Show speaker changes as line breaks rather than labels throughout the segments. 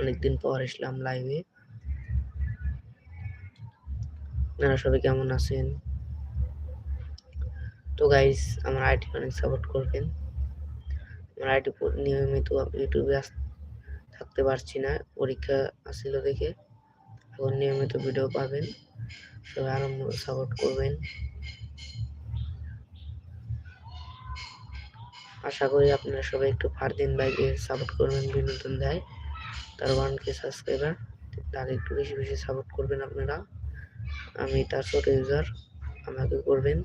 অনেকদিন পর এসলাম লাইভে আপনারা সবাই কেমন আছেন? তো গাইস আমার আইটি অনেক সাপোর্ট করবেন। আমার আইটি নিয়মিত ইউটিউবে থাকতে পারছি না, পরীক্ষা আসছিল দেখে। এখন নিয়মিত ভিডিও পাবেন, সবাই আরও সাপোর্ট করবেন। আশা করি আপনারা সবাই একটু ফারদিন বাইকে সাপোর্ট করবেন বিনোদন দেয়। তার ওয়ান কে সাবস্ক্রাইবার তার একটু বেশি বেশি সাপোর্ট করবেন আপনারা। আমি তার ছোট ইউজার আমাকে করবেন।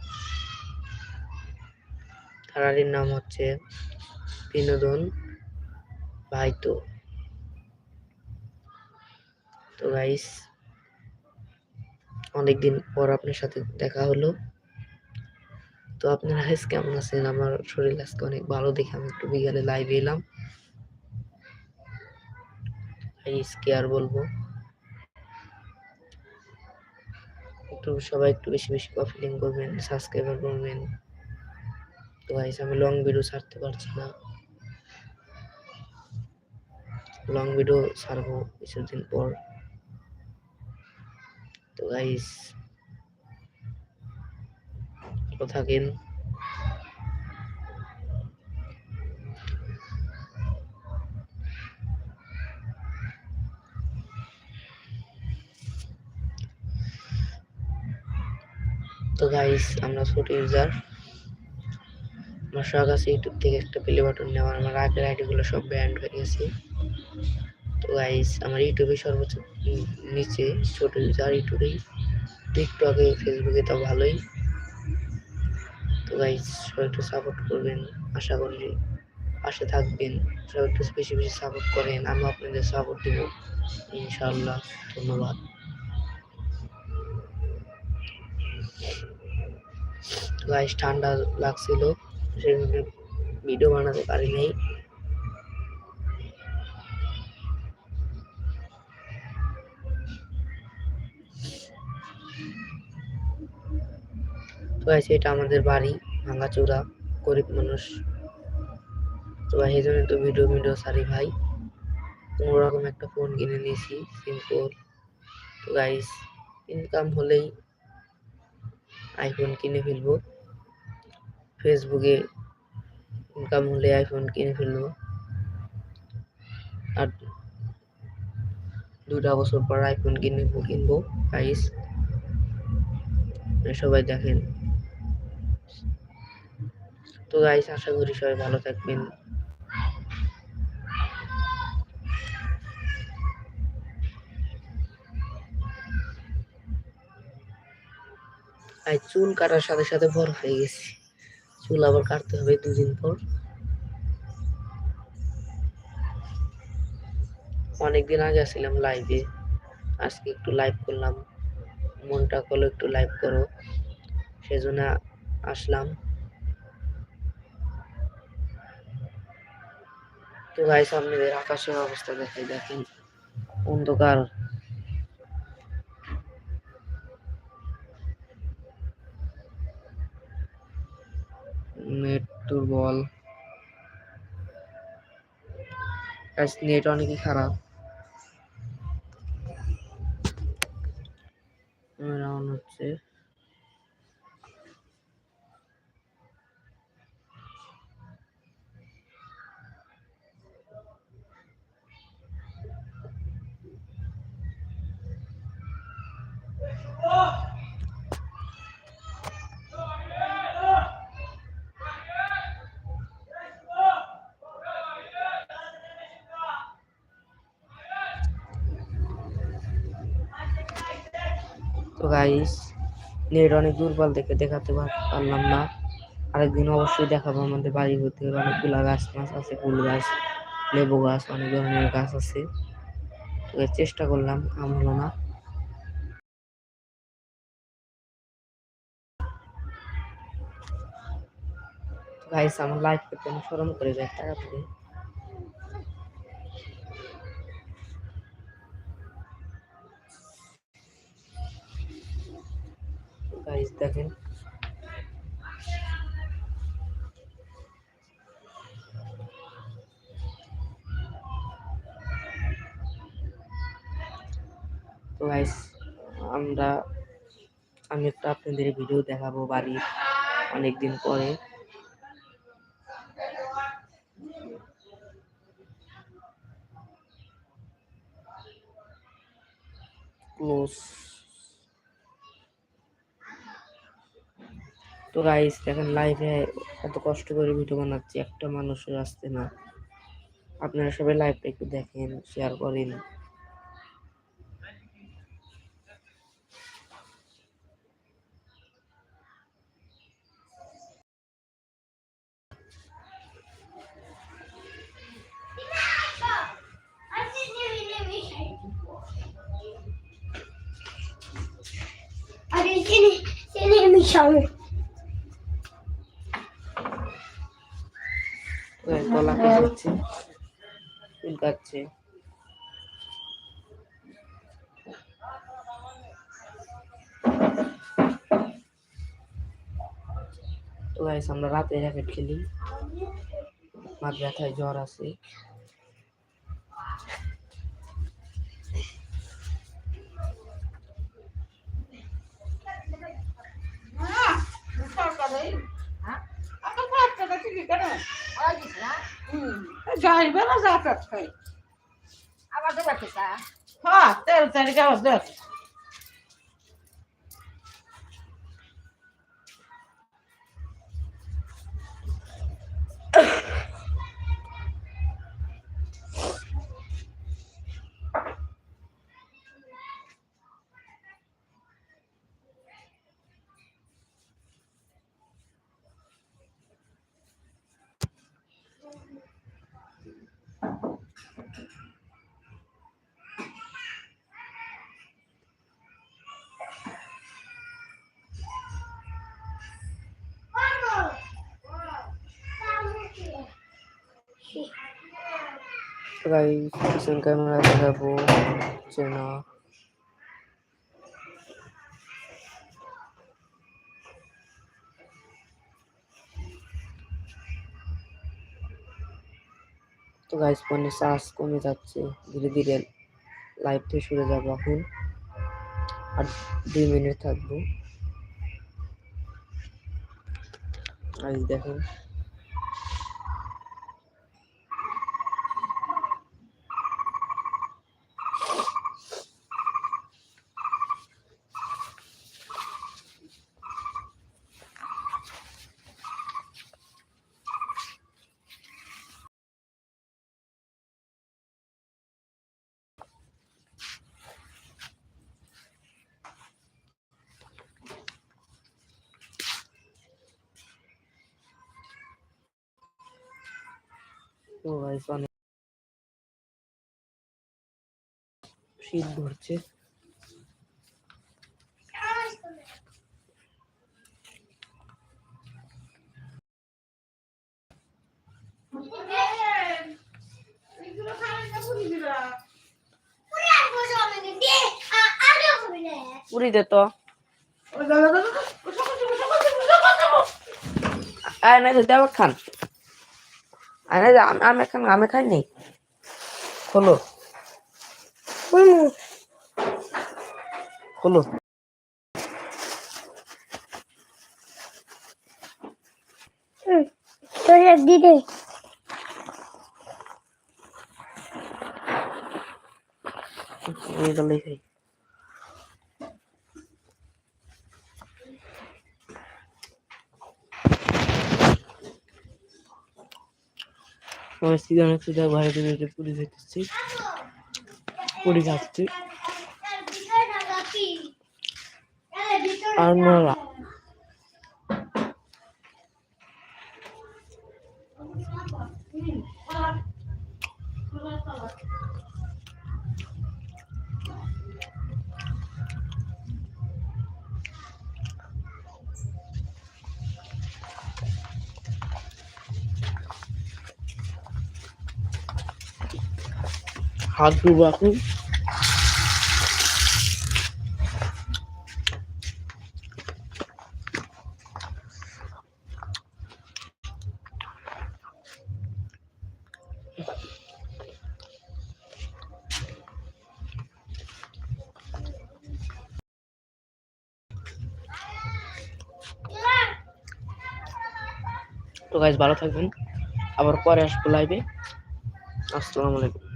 তার নাম হচ্ছে বিনোদন ভাইতো। তো গাইস অনেকদিন পর আপনার সাথে দেখা হলো। তো আপনারা আজ কেমন আছেন? আমার শরীর আজকে অনেক ভালো দেখে আমি একটু বিকালে লাইভে এলাম। কি আর বলব? একটু সবাই একটু বেশি বেশি কফিলিং করবেন সাবস্ক্রাইবার করবেন। তো গাইস আমি লং ভিডিও ছাড়তে পারছি না। লং ভিডিও ছাড়বো কিছুদিন পর। তো গাইস থাকেন। তো গাইস আমরা ছোট ইউজার আমার শখ আছে ইউটিউব থেকে একটা প্লে বাটন নেওয়ার। আমার আগের আইডিগুলো সব ব্যান্ড হয়ে গেছে। তো গাইস আমার ইউটিউবে সর্বোচ্চ নিচে ছোট ইউজার ইউটিউবেই টিকটকে ফেসবুকে তো ভালোই। তো গাইস সবাই একটু সাপোর্ট করবেন। আশা করি পাশে থাকবেন। সবাই একটু বেশি বেশি সাপোর্ট করেন। আমি আপনাদের সাপোর্ট দিব। ইনশাল্লাহ ধন্যবাদ। গাইস ঠান্ডা লাগছিল। সেজন্য ভিডিও বানাতে পারি নাই তো আছে এটা আমাদের বাড়ি, ভাঙ্গাচোরা, গরিব মানুষ। তো ভাই এই জন্য তো ভিডিও ভিডিও সারি ভাই। কোনোরকম একটা ফোন কিনে নিয়েছি সিম্পল তো গাইস ইনকাম হলেই আইফোন কিনে ফেলব। ফেসবুকে ইনকাম হলে আইফোন কিনে ফেলব। আর দুটা বছর পর আইফোন কিনবো কিনবো গাইস সবাই দেখেন। তো গাইস আশা করি সবাই ভালো থাকবেন। চুল কাটার সাথে সাথে বড় হয়ে গেছি। চুল আবার কাটতে হবে দুদিন পর। অনেকদিন আগে আসছিলাম লাইভে আজকে একটু লাইভ করলাম। মনটা করল একটু লাইভ করো। সেজন্য আসলাম। তো ভাই সামনে আকাশের অবস্থা দেখে দেখেন। অন্ধকার। নেট দুর্বল নেট অনেকই খারাপ। হচ্ছে। তো গাইস নেট অনেক দুর্বল দেখে দেখাতে পারলাম না। আরেকদিন অবশ্যই দেখাবো আমাদের বাড়ি হতে অনেকগুলো গাছ মাছ আছে, ফুল গাছ, লেবু গাছ, অনেক ধরনের গাছ আছে। তো চেষ্টা করলাম আম হলো না। গাইস আমার লাইফ করতে আমি সরম করে যায় টাকা গাইস দেখেন। গাইস আমরা আমি একটা আপনাদের ভিডিও দেখাবো বাড়ির অনেকদিন পরে। ক্লোজ তো গাইস দেখেন লাইভে এত কষ্ট করে ভিডিও বানাচ্ছি একটা মানুষের আসতে না। আপনারা সবাই লাইভটা একটু দেখেন শেয়ার করেন।
Hadi seni,
গলা কেটেছে চুল কাটছে তো গাইস আমরা রাতে র্যাকেট খেলি। মাঝ ব্যথায় জ্বর আছে।
যাইবে না যাতায়াত খাই
আবার তো বাচ্চা তা
হ্যাঁ তেল তেল গাছ দেখ
তো গাইস পিছন ক্যামেরা দেখাবো হচ্ছে না তো গাইস ফোনে চার্জ কমে যাচ্ছে, ধীরে ধীরে লাইভ থেকে সরে যাব এখন। আর দুই মিনিট থাকব। গাইস দেখেন। গাইস অনেক শীত ধরছে পুরি দে তো আয় না দেওয়া খান না আমি আমি খান আমি খাই নাই খোলো। খোলো।
তোর দিদি
দলে খাই। সিজন অনেক যা বাইরে পুলিশ পুরি খেতেছি আসছে আর নড়া হাত ধুবো এখন। তো গাইজ ভালো থাকবেন। আবার পরে আসব লাইভে আসসালামু আলাইকুম।